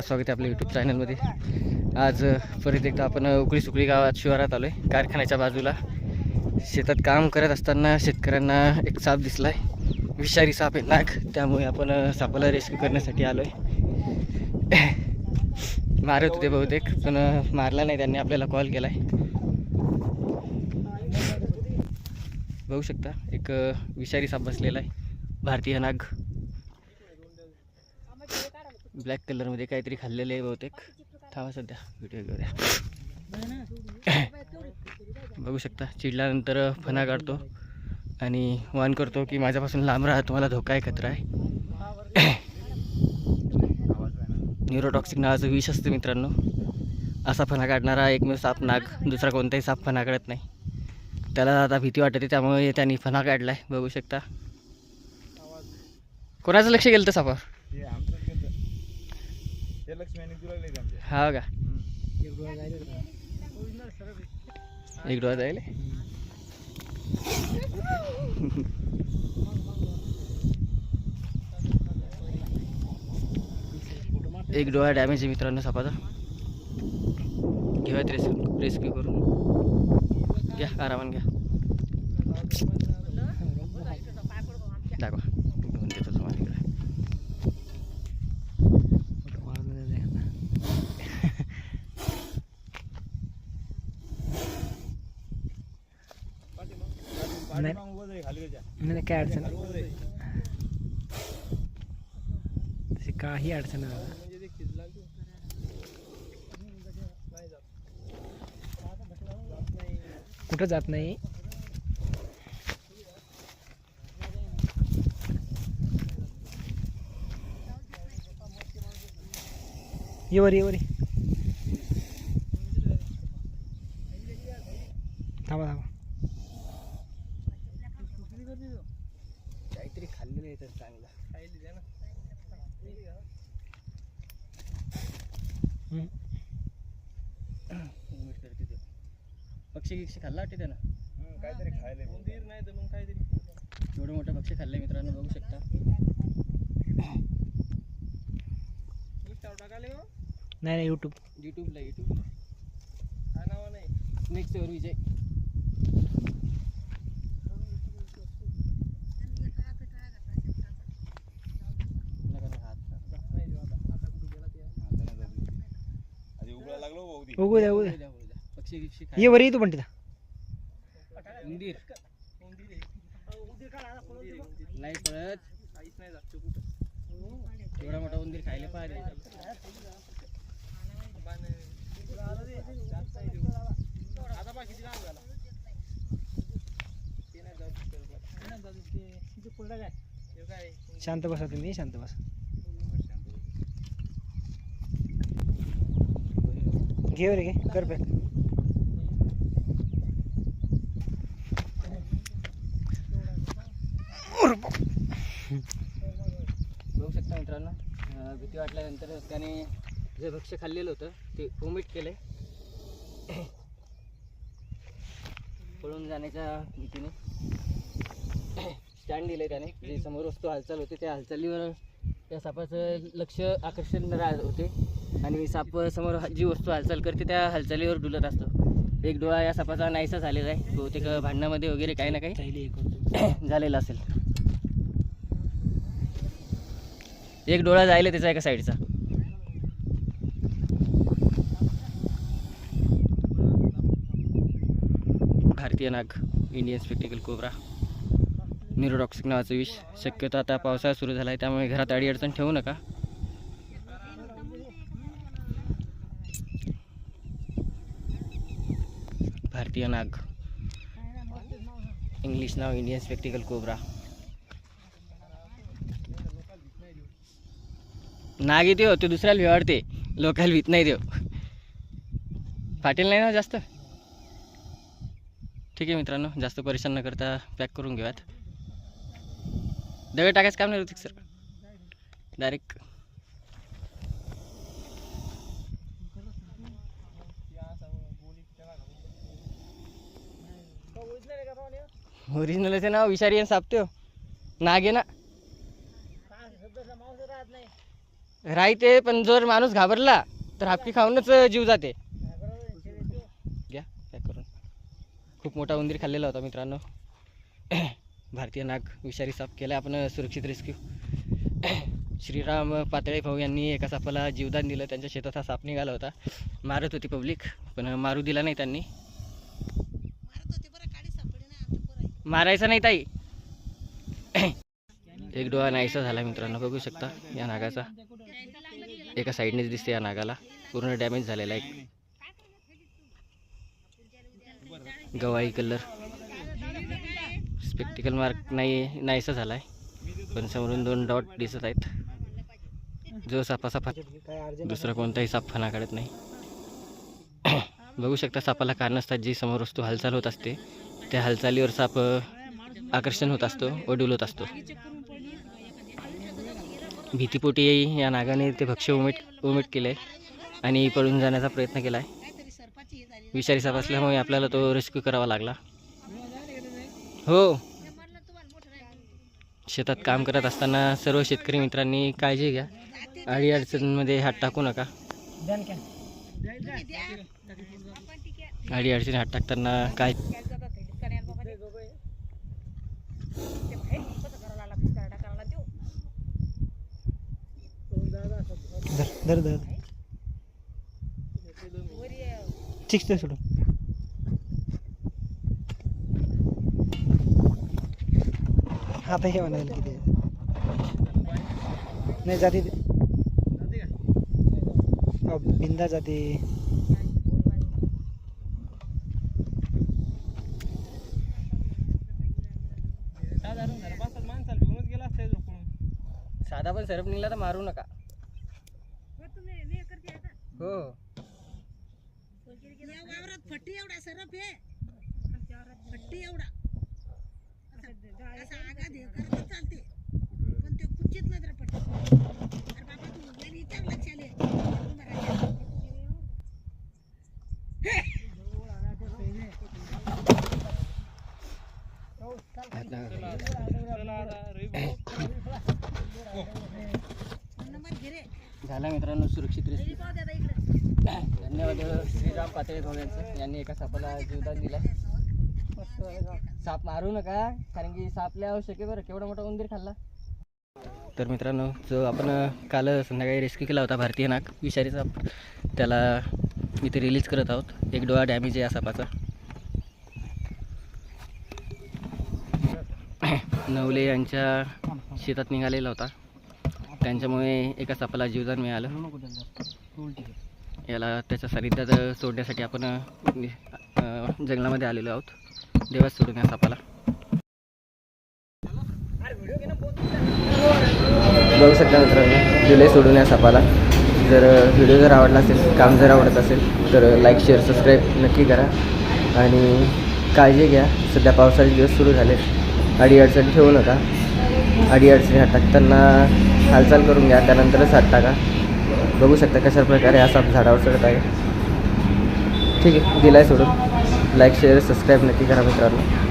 स्वागत आहे आपल्या यूट्यूब चॅनलमध्ये आज परत एकदा आपण उकळी सुकळी गावात शिवारात आलो आहे कारखान्याच्या बाजूला. शेतात काम करत असताना शेतकऱ्यांना एक साप दिसला आहे विषारी साप आहे नाग. त्यामुळे आपण सापाला रेस्क्यू करण्यासाठी आलो आहे मारत होते बहुतेक पण मारला नाही त्यांनी. आपल्याला कॉल केला आहे बघू शकता एक विषारी साप बसलेला आहे. भारतीय नाग. ब्लॅक कलरमध्ये काहीतरी खाल्लेलं आहे बहुतेक. थांबा सध्या व्हिडिओ घेऊया. द्या बघू शकता चिडल्यानंतर फणा काढतो आणि वान करतो की माझ्यापासून लांब राहा तुम्हाला धोका आहे खतरा आहे. न्यूरोटॉक्सिक नावाचं विष असतं मित्रांनो. असा फणा काढणारा एकमेव साप नाग दुसरा कोणताही साप फणा काढत नाही. त्याला आता भीती वाटते त्यामुळे त्यांनी फणा काढला आहे बघू शकता. कोणाचं लक्ष गेलं तर सापावर? हे आमचं केलं. ते लक्ष्मी तुला आमच्या हा का? एक डोळा जाईल एक डोळा डॅमेज आहे मित्रांनो सापाचा. घेऊयात रेस्क्यू रेस्क्यू करून. घ्या आरामात घ्या. दाखवा. नाही. काय अडचण आहे. तशी काही अडचण आहे कुठं जात नाही? ये वर ये वर ये. थांबा थांबा काहीतरी खाल्लेलं आहे तर चांगलं. हम्म. मीठ करते ते पक्षी गिक्षी खाल्ला वाटते त्यानं? हम्म, काहीतरी खायला नाही तर मग काहीतरी. एवढं मोठं पक्षी खाल्ले मित्रांनो बघू शकता. नाही नाही यूट्यूब युट्यूबला युट्यूब काय नाव नाही? नेक्स्ट वर विजय नका नका हात नका. आधी उघडा लागलो भाऊ ती. उगू द्या उगू द्या. उडू द्या, उडू द्या. पक्षी गिक्षी ये वर ये तू पण तिथं. उंदीर. नाही पळत. एवढा मोठा उंदीर खायला पाहिजे. शांत बसा तुम्ही शांत बसा. घे रे घे कर पॅक बघू शकता मित्रांनो अं, भीती वाटल्यानंतर त्याने जे भक्ष खाल्लेलं होतं ते वोमिट केलंय. पळून जाण्याच्या भीतीने. स्टँड दिले त्याने जे समोर वस्तू हालचाल होते त्या हालचालीवर त्या सापाचं लक्ष आकर्षण राहत होते. आणि साप समोर जी वस्तू हालचाल करते त्या हालचालीवर डुलत असतो. एक डोळा या सापाचा नाहीसा झालेला आहे. बहुतेक भांडणामध्ये वगैरे काही ना काही झालेला असेल. एक डोळा जायला त्याचा एका साईडचा भारतीय नाग इंडियन स्पेक्टिकल कोबरा न्यूरोटॉक्सिक नावाचं विष. शक्यतो आता पावसाळा सुरू झाला आहे त्यामुळे घरात अडी अडचण ठेवू नका. भारतीय नाग इंग्लिश नाव इंडियन स्पेक्टिकल कोबरा नाग येते हो ते दुसऱ्याला भिवाडते लोकल भीत नाही देव. फाटेल नाही ना जास्त? ठीक आहे मित्रांनो जास्त परेशान न करता पॅक करून घेऊयात. दगड टाकायचं काम नाही ऋतिक सर डायरेक्ट ओरिजिनलचं नाव विषारी आणि सापते हो. नाग आहे ना. राहते पण जर माणूस घाबरला तर हापकी खाऊनच जीव जाते. घ्या काय करून. खूप मोठा उंदीर खाल्लेला होता मित्रांनो. भारतीय नाग विषारी साप केला आपण सुरक्षित रेस्क्यू श्रीराम पातळे भाऊ यांनी एका सापाला जीवदान दिलं. त्यांच्या शेतात हा साप निघाला होता. मारत होती पब्लिक पण मारू दिला नाही त्यांनी. मारायचं नाही ताई. एक डोळा नाहीसा झाला मित्रांनो बघू शकता या नागाचा. एका साईडनेच दिसते या नागाला. पूर्ण डॅमेज झालेला आहे. गवाळी कलर स्पेक्टिकल मार्क नाही नाहीसा झाला आहे पण समोरून दोन डॉट दिसत आहेत. जो सापा सापा दुसरा कोणताही साप फणा काढत नाही. बघू शकता सापाला कारण असतात जी समोर वस्तू हालचाल होत असते त्या हालचालीवर साप आकर्षण होत असतो व डुलत असतो. भीतीपोटी या नागाने ते भक्ष्य उमेट उमेट केलं आहे आणि पळून जाण्याचा प्रयत्न केला आहे विषारी साप असल्यामुळे आपल्याला तो रेस्क्यू करावा लागला. हो. शेतात काम करत असताना सर्व शेतकरी मित्रांनी काळजी घ्या. अडी अडचणीमध्ये हात टाकू नका. अडी अडचणी हात टाकताना काय धर धर धर. ठीक आहे सोडून. आता हे म्हणाल किती. नाही जाते. जाते साधा पण सरप निघला तर मारू नका. हो या वावरात फट्टी एवढा सरप आहे फट्टी एवढा असा आगात हे करत चालते पण ते कुचित नजर पडते अरे बाबा तू गेली इतर लक्ष आले नंबर घे रे झाला मित्रांनो सुरक्षित रिस्क धन्यवाद श्रीराम पातळे भाऊ यांचं. यांनी एका सापाला जीवदान दिलं साप मारू नका कारण की सापल्या आवश्यक आहे बरं. केवढा मोठा उंदीर खाल्ला. तर मित्रांनो जो आपण काल संध्याकाळी रेस्क्यू केला होता भारतीय नाग विषारी साप त्याला इथे रिलीज करत आहोत. एक डोळा डॅमेज आहे या सापाचा. नवले यांच्या शेतात निघालेला होता. त्यांच्यामुळे एका सापाला जीवदान मिळालं. याला त्याच्या सानिध्यात सोडण्यासाठी आपण जंगलामध्ये आलेलो आहोत. देवाच सोडून या सापाला. बघू शकता मित्रांनो जुलै सोडून या सापाला. जर व्हिडिओ जर आवडला असेल काम जर आवडत असेल तर लाईक शेअर सबस्क्राईब नक्की करा. आणि काळजी घ्या. सध्या पावसाचे दिवस सुरू झाले अडी अडचण ठेवू नका. अडी अडचणी हात टाकताना हालचाल करून घ्या त्यानंतरच हात टाका. बघू शकता कशा प्रकारे हा झाडावर चढत आहे. ठीक आहे दिलाय सोडून. लाईक शेअर सबस्क्राईब नक्की करा मित्रांनो.